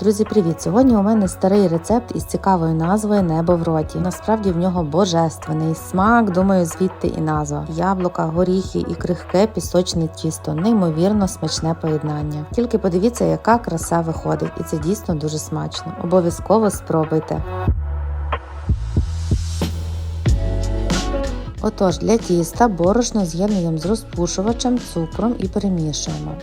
Друзі, привіт! Сьогодні у мене старий рецепт із цікавою назвою Небо в роті. Насправді в нього божественний смак, думаю, звідти і назва. Яблука, горіхи і крихке пісочне тісто. Неймовірно смачне поєднання. Тільки подивіться, яка краса виходить, і це дійсно дуже смачно. Обов'язково спробуйте. Отож, для тіста борошно з'єднуємо з розпушувачем, цукром і перемішуємо.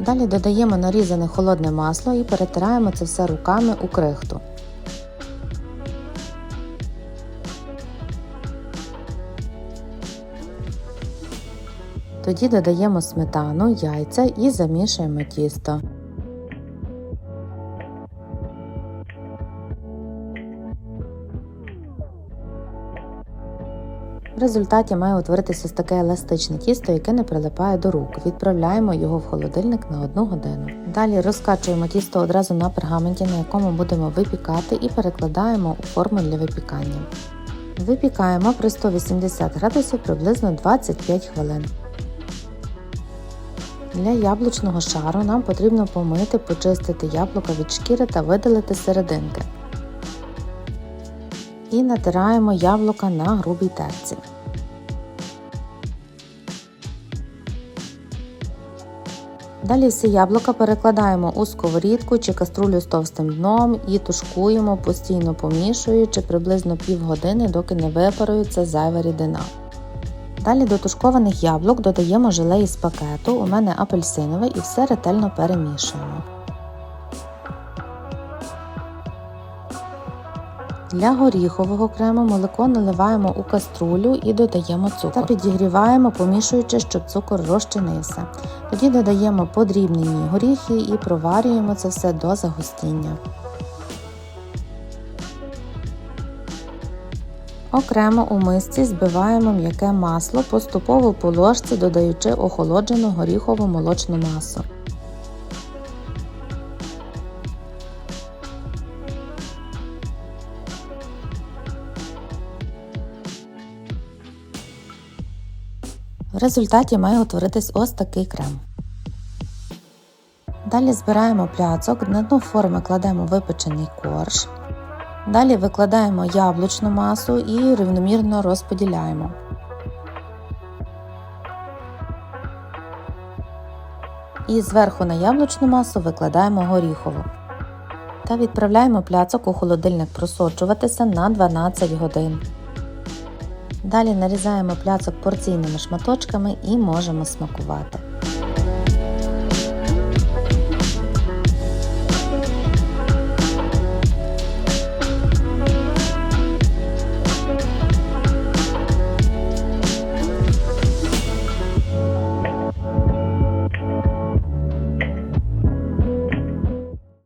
Далі додаємо нарізане холодне масло і перетираємо це все руками у крихту. Тоді додаємо сметану, яйця і замішуємо тісто. В результаті має утворитися ось таке еластичне тісто, яке не прилипає до рук. Відправляємо його в холодильник на 1 годину. Далі розкачуємо тісто одразу на пергаменті, на якому будемо випікати, і перекладаємо у форму для випікання. Випікаємо при 180 градусів приблизно 25 хвилин. Для яблучного шару нам потрібно помити, почистити яблука від шкіри та видалити серединки. І натираємо яблука на грубій терці. Далі всі яблука перекладаємо у сковорідку чи каструлю з товстим дном і тушкуємо, постійно помішуючи приблизно півгодини, доки не випарується зайва рідина. Далі до тушкованих яблук додаємо желе із пакету, у мене апельсинове і все ретельно перемішуємо. Для горіхового крему молоко наливаємо у каструлю і додаємо цукор та підігріваємо, помішуючи, щоб цукор розчинився. Тоді додаємо подрібнені горіхи і проварюємо це все до загустіння. Окремо у мисці збиваємо м'яке масло, поступово по ложці додаючи охолоджену горіхову молочну масу. В результаті має утворитись ось такий крем. Далі збираємо пляцок, на дно форми кладемо випечений корж. Далі викладаємо яблучну масу і рівномірно розподіляємо. І зверху на яблучну масу викладаємо горіхову. Та відправляємо пляцок у холодильник просочуватися на 12 годин. Далі нарізаємо пляцок порційними шматочками і можемо смакувати.